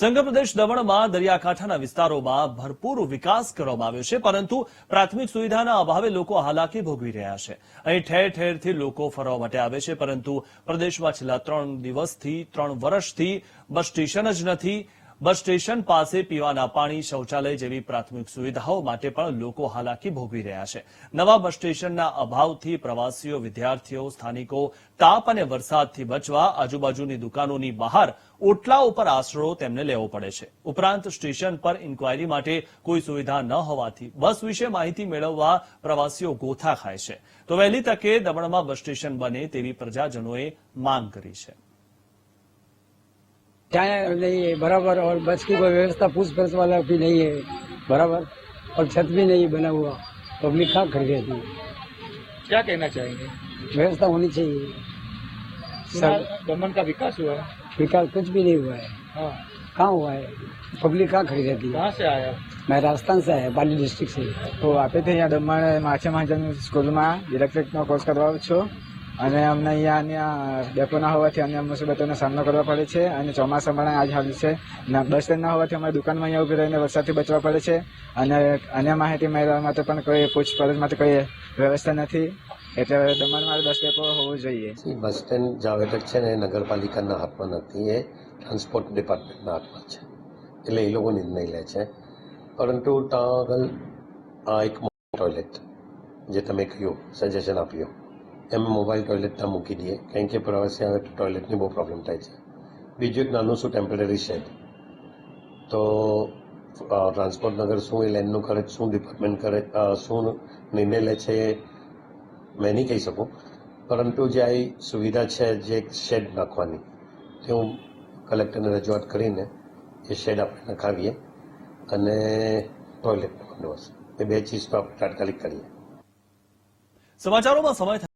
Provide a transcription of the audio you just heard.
સંઘ દમણમાં દરિયાકાંઠાના વિસ્તારોમાં ભરપૂર વિકાસ કરવામાં આવ્યો છે, પરંતુ પ્રાથમિક સુવિધાના અભાવે લોકો હાલાકી ભોગવી રહ્યા છે. અહીં ઠેર ઠેરથી લોકો ફરવા માટે આવે છે, પરંતુ પ્રદેશમાં છેલ્લા ત્રણ દિવસથી, ત્રણ વર્ષથી બસ સ્ટેશન જ નથી બસ સ્ટેશન પાસે પીવાના પાણી શૌચાલય જેવી પ્રાથમિક સુવિધાઓ માટે પણ લોકો હાલાકી ભોગવી રહ્યા છે. નવા બસ સ્ટેશનના અભાવથી પ્રવાસીઓ, વિદ્યાર્થીઓ, સ્થાનિકો તાપ અને વરસાદથી બચવા આજુબાજુની દુકાનોની બહાર ઓટલા ઉપર આશરો તેમને લેવો પડે છે. ઉપરાંત સ્ટેશન પર ઇન્કવાયરી માટે કોઈ સુવિધા ન હોવાથી બસ વિશે માહિતી મેળવવા પ્રવાસીઓ ગોથા ખાય છે. તો વહેલી તકે દમણમાં બસ સ્ટેશન બને તેવી પ્રજાજનોએ માંગ કરી છે. चाय नहीं है बराबर और बस की कोई व्यवस्था पूछ परछ वाला भी नहीं है बराबर और छत भी नहीं बना हुआ पब्लिक कहाँ खड़ गई थी क्या कहना चाहेंगे व्यवस्था होनी चाहिए सुना सब दमन का विकास हुआ है विकास कुछ भी नहीं हुआ है हाँ कहाँ हुआ है पब्लिक कहाँ खड़ी रहती है कहाँ से आया मैं राजस्थान से आया पाली डिस्ट्रिक्ट से તો આપે છે અહીંયા દમણ માછા મહાજન સ્કૂલમાં ઇલેક્ટ્રિકનો કોર્સ કરવા છું અને અમને અહીંયા ડેપો ના હોવાથી અન્ય મુસીબતોનો સામનો કરવો પડે છે અને ચોમાસામાં આજ હાલ છે. બસ સ્ટેન્ડ ના હોવાથી અમારે દુકાનમાં અહીંયા ઊભી રહીને વરસાદથી બચવા પડે છે. અને અન્ય માહિતી મેળવવા માટે પણ કોઈ પૂછપરછ માટે કોઈ વ્યવસ્થા નથી. એટલે દમણમાં બસ ડેપો હોવું જોઈએ. બસ સ્ટેન્ડ જાવેતક છે ને નગરપાલિકાના હાથમાં નથી. એ ટ્રાન્સપોર્ટ ડિપાર્ટમેન્ટના હાથમાં છે. એટલે એ લોકો નિર્ણય લે છે. પરંતુ ત્યાં આગળ આ એક ટોયલેટ, જે તમે કહ્યું, સજેશન આપ્યું. એમ મોબાઈલ ટોયલેટમાં મૂકી દઈએ. કારણ કે પ્રવાસી આવે તો ટોયલેટની બહુ પ્રોબ્લેમ થાય છે. બીજું એક નાનું શું ટેમ્પરરી શેડ તો ટ્રાન્સપોર્ટ નગર શું એ લેન્ડનું કરે, શું ડિપાર્ટમેન્ટ કરે શું નિર્ણય લે છે મેં નહીં કહી શકું. પરંતુ જે આ સુવિધા છે જે એક શેડ નાખવાની, તે હું કલેક્ટરને રજૂઆત કરીને એ શેડ આપણે નખાવીએ અને ટોયલેટનો બંદોબસ્ત. એ બે ચીજ તો આપણે તાત્કાલિક કરીએ. સમાચારોમાં સમય